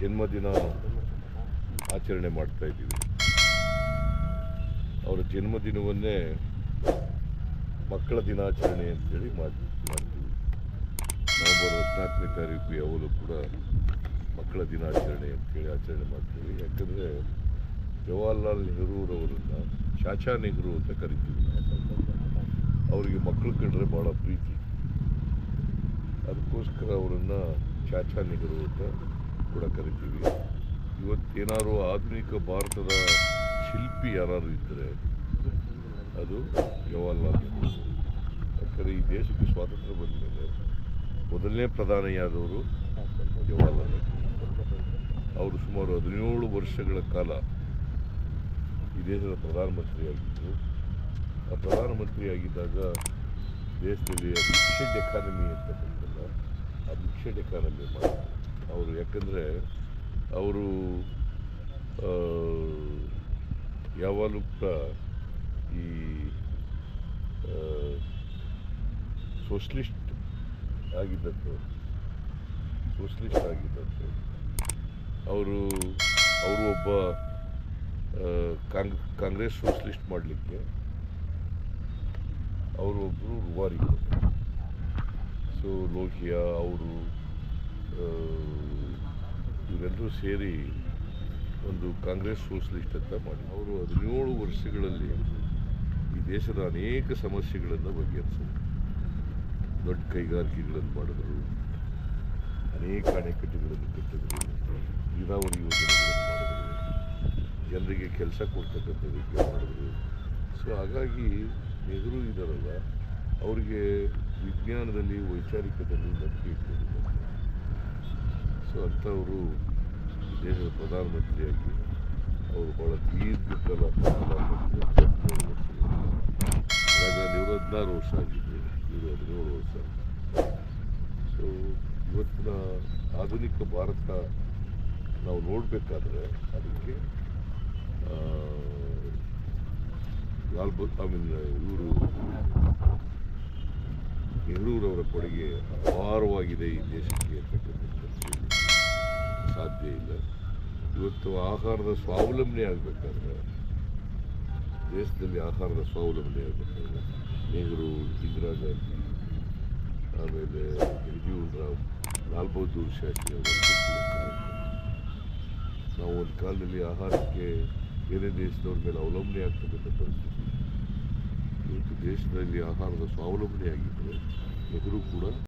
ಜನ್ಮದಿನ ಆಚರಣೆ ಮಾಡ್ತಾ ಇದ್ದೀವಿ. ಅವರ ಜನ್ಮದಿನವನ್ನೇ ಮಕ್ಕಳ ದಿನಾಚರಣೆ ಅಂತೇಳಿ ಮಾಡಿ, ಮಾಡ್ತೀವಿ. ನವೆಂಬರ್ ಹದಿನಾಲ್ಕನೇ ತಾರೀಕು ಯಾವಾಗಲೂ ಕೂಡ ಮಕ್ಕಳ ದಿನಾಚರಣೆ ಅಂತೇಳಿ ಆಚರಣೆ ಮಾಡ್ತೀವಿ. ಯಾಕಂದರೆ ಜವಾಹರ್ಲಾಲ್ ನೆಹರೂರವರನ್ನು ಚಾಚಾ ನೆಹರು ಅಂತ ಕರಿತೀವಿ ಅವರಿಗೆ ಮಕ್ಕಳು ಕಂಡ್ರೆ ಭಾಳ ಪ್ರೀತಿ. ಅದಕ್ಕೋಸ್ಕರ ಅವರನ್ನು ಚಾಚಾ ನೆಹರು ಅಂತ ಕೂಡ ಕರಿತೀವಿ. ಇವತ್ತೇನಾದ್ರು ಆಧುನಿಕ ಭಾರತದ ಶಿಲ್ಪಿ ಯಾರು ಇದ್ದರೆ ಅದು ಜವಾಹರ್ಲಾಲ್ ನೆಹರು. ಯಾಕಂದರೆ ಈ ದೇಶಕ್ಕೆ ಸ್ವಾತಂತ್ರ್ಯ ಬಂದ ಮೇಲೆ ಮೊದಲನೇ ಪ್ರಧಾನಿಯಾದವರು ಜವಾಹರ್ಲಾಲ್ ನೆಹರು. ಅವರು ಸುಮಾರು ಹದಿನೇಳು ವರ್ಷಗಳ ಕಾಲ ಈ ದೇಶದ ಪ್ರಧಾನಮಂತ್ರಿಯಾಗಿದ್ದರು. ಆ ಪ್ರಧಾನಮಂತ್ರಿಯಾಗಿದ್ದಾಗ ದೇಶದಲ್ಲಿ ಮಿಕ್ಸೆಡ್ ಎಕಾನಮಿ ಅಂತ ಆ ಮಿಕ್ಸೆಡ್ ಎಕಾನಮಿ ಮಾಡಿದ್ರು. ಅವರು ಯಾಕಂದರೆ ಅವರು ಯಾವಾಗಲೂ ಕೂಡ ಈ ಸೋಷಲಿಸ್ಟ್ ಆಗಿದ್ದದ್ದು ಸೋಷಲಿಸ್ಟ್ ಆಗಿದ್ದದ್ದು, ಅವರು ಅವರು ಒಬ್ಬ ಕಾಂಗ್, ಕಾಂಗ್ರೆಸ್ ಸೋಷಲಿಸ್ಟ್ ಮಾಡಲಿಕ್ಕೆ ಅವರು ಒಬ್ಬರು ರುವಾರಿ ಸೊ, ಲೋಹಿಯಾ, ಅವರು ಇವರೆಲ್ಲರೂ ಸೇರಿ ಒಂದು ಕಾಂಗ್ರೆಸ್ ಸೋಷಲಿಸ್ಟ್ ಅಂತ ಮಾಡಿ. ಅವರು ಹದಿನೇಳು ವರ್ಷಗಳಲ್ಲಿ ಈ ದೇಶದ ಅನೇಕ ಸಮಸ್ಯೆಗಳನ್ನು ಬಗೆಹರಿಸಿದರು. ದೊಡ್ಡ ಕೈಗಾರಿಕೆಗಳನ್ನು ಮಾಡಿದರು. ಅನೇಕ ಅಣೆಕಟ್ಟುಗಳನ್ನು ಕಟ್ಟಿದರು. ನೀರಾವರಿ ಯೋಜನೆಗಳನ್ನು ಮಾಡಿದರು. ಜನರಿಗೆ ಕೆಲಸ ಕೊಡ್ತಕ್ಕಂಥದ್ದಕ್ಕೆ ಮಾಡಿದರು. ಸೊ, ಹಾಗಾಗಿ ನೆಹರು ಇದ್ದಾರಲ್ಲ, ಅವರಿಗೆ ವಿಜ್ಞಾನದಲ್ಲಿ, ವೈಚಾರಿಕದಲ್ಲಿ ನಂಬಿಕೆ ಇಟ್ಟಿದ್ದಾರೆ ಸೊ, ಅಂಥವರು ದೇಶದ ಪ್ರಧಾನಮಂತ್ರಿಯಾಗಿ ಅವರು ಭಾಳ ದೀರ್ಘಕಾಲ ಪ್ರಧಾನಮಂತ್ರಿ ಇವರು ಹದಿನಾರು ವರ್ಷ ಆಗಿದೆ. ಇವರು ಹದಿನೇಳು ವರ್ಷ. ಸೊ ಇವತ್ತಿನ ಆಧುನಿಕ ಭಾರತ ನಾವು ನೋಡಬೇಕಾದ್ರೆ ಅದಕ್ಕೆ ಲಾಲ್ ಬ ಐ ಮೀನ್, ಇವರು ನೆಹರೂರವರ ಕೊಡುಗೆ ಅಪಾರವಾಗಿದೆ ಈ ದೇಶಕ್ಕೆ ಅಂತಕ್ಕಂಥದ್ದು. ಸಾಧ್ಯ ಇಲ್ಲ ಇವತ್ತು ಆಹಾರದ ಸ್ವಾವಲಂಬನೆ ಆಗಬೇಕಾದ್ರೆ ದೇಶದಲ್ಲಿ ಆಹಾರದ ಸ್ವಾವಲಂಬನೆ ಆಗಬೇಕಾದ್ರೆ ನೆಹರು ಇಂದಿರಾ ಗಾಂಧಿ ಆಮೇಲೆ ರಾಮ್ ಲಾಲ್ ಬಹದ್ದೂರ್ ಶಾಸ್ತ್ರಿ ಅವರ ನಾವು ಒಂದು ಕಾಲದಲ್ಲಿ ಆಹಾರಕ್ಕೆ ಬೇರೆ ದೇಶದವ್ರ ಮೇಲೆ ಅವಲಂಬನೆ ಆಗ್ತಕ್ಕಂಥ ಪರಿಸ್ಥಿತಿ. ಇವತ್ತು ದೇಶದಲ್ಲಿ ಆಹಾರದ ಸ್ವಾವಲಂಬನೆ ಆಗಿದ್ದರೆ ನೆಹರು ಕೂಡ